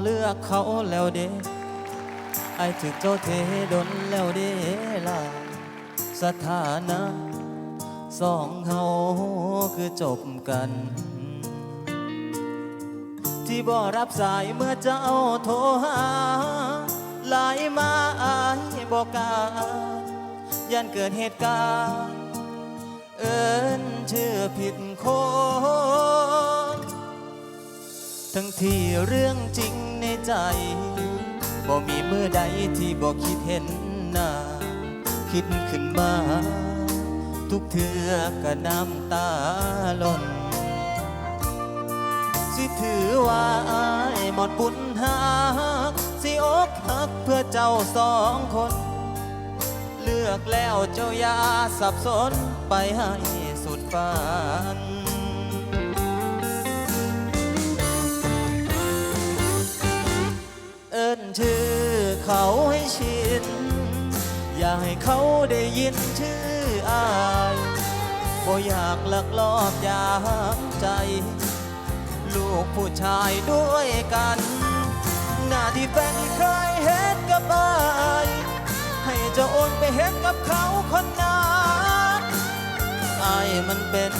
เลือกเขาแล้วเด้ไอถึกเจ้าเทดนแล้วเด้ล่ะสถานะสองเฮาคือจบกัน ที่บ่รับสายเมื่อเจ้าโทรหาไลน์มาอายบอกกายันเกิดเหตุการณ์ เอินชื่อผิดคน ทั้งที่เรื่องจริง ใจบ่มีเมื่อใดที่บ่คิดเห็นหน้า คิดขึ้นมา ทุกเทือก็น้ำตาหล่น สิถือว่าอายหมดบุญหา สิอกหักเพื่อเจ้าสองคน เลือกแล้วเจ้าอย่าสับสนไปให้สุดฝัน เขาให้ชิน อย่าให้เขาได้ยินชื่ออายบ่อยากลักลอบอยามใจ ลูกผู้ชายด้วยกัน หน้าที่แฟนเคยเฮ็ดกับอายให้เจะโอนไปเฮ็ดกับเขาคนนั้นอายมันเป็น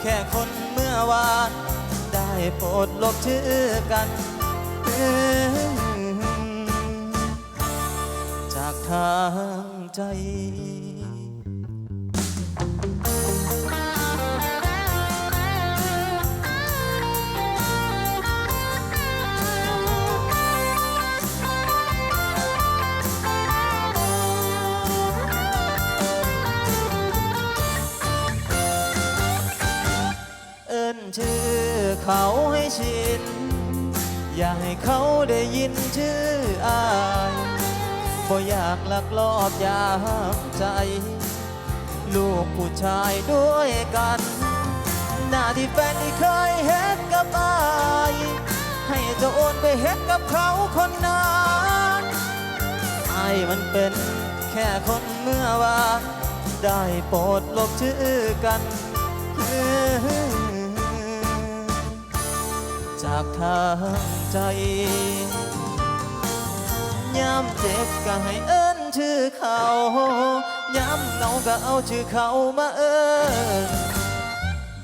แค่คนเมื่อวาน ได้โปรดลบชื่อกัน จากทางใจเอิ้นชื่อเขาให้ชิน อย่าให้เขาได้ยินชื่ออาย บ่อยากลักลอบยามใจ ลูกผู้ชายด้วยกัน หน้าที่แฟนที่เคยเฮ็ดกับอายให้เจะโอนไปเฮ็ดกับเขาคนนั้นไอายมันเป็นแค่คนเมื่อวานได้โปรดลบชื่อกันจากทางใจ ย้ำเจ็บก็ให้เอิ้นชื่อเขาย้ำเหงาก็เอาชื่อเขามาเอิ้น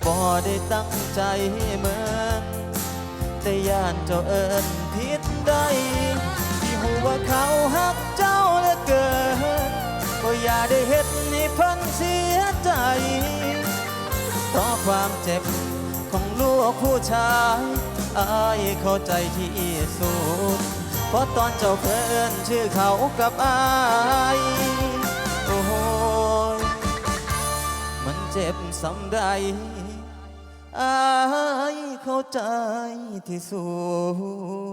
บ่ได้ตั้งใจเหมือนแต่ย่านเจ้าเอิ้นผิดได้ที่หูว่าเขาหักเจ้าเหลือเกินก็อย่าได้เฮ็ดให้เพิ่นเสียใจเพราะความเจ็บของลูกผู้ชายอายเข้าใจที่สุด ราะตอนเจ้าเพิ่นชื่อเขากับอายโอ้ยมันเจ็บสำใดอายเข้าใจที่สุด